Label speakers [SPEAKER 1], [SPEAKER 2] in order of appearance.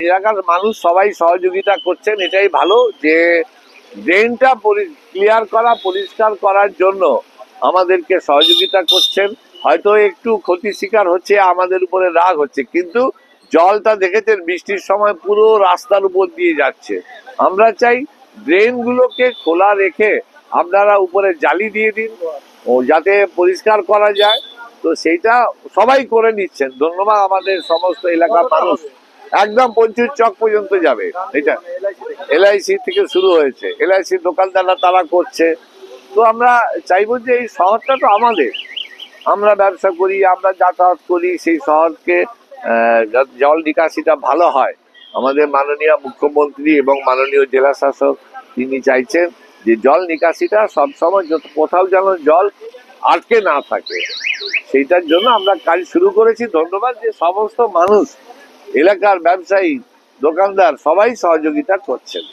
[SPEAKER 1] এলাকার মানুষ সবাই সহযোগিতা করছেন এটাই ভালো যে ড্রেনটা ক্লিয়ার করা পরিষ্কার করার জন্য আমাদেরকে সহযোগিতা করছেন। হয়তো একটু ক্ষতি শিকার হচ্ছে আমাদের উপরে রাগ হচ্ছে কিন্তু জলটা দেখেছেন বৃষ্টির সময় পুরো রাস্তার উপর দিয়ে যাচ্ছে। আমরা চাই ড্রেনগুলোকে খোলা রেখে আপনারা উপরে জালি দিয়ে দিন ও যাতে পরিষ্কার করা যায়। তো সেইটা সবাই করে নিচ্ছেন। ধন্যবাদ আমাদের সমস্ত এলাকার মানুষ। একদম পঞ্চুর চক পর্যন্ত যাবে। এটা এলআইসি থেকে শুরু হয়েছে। এলআইসি দোকানদাররা তারা করছে। তো আমরা চাইব যে এই শহরটা তো আমাদের। আমরা ব্যবসা করি, আমরা যাতায়াত করি, সেই শহরকে জল নিকাশিটা ভালো হয়। আমাদের মাননীয় মুখ্যমন্ত্রী এবং মাননীয় জেলা শাসক তিনি চাইছেন যে জল নিকাশিটা সবসময় যত কোথাও যেন জল আটকে না থাকে, সেইটার জন্য আমরা কাজ শুরু করেছি। ধন্যবাদ যে সমস্ত মানুষ এলাকার ব্যবসায়ী দোকানদার সবাই সহযোগিতা করছেন।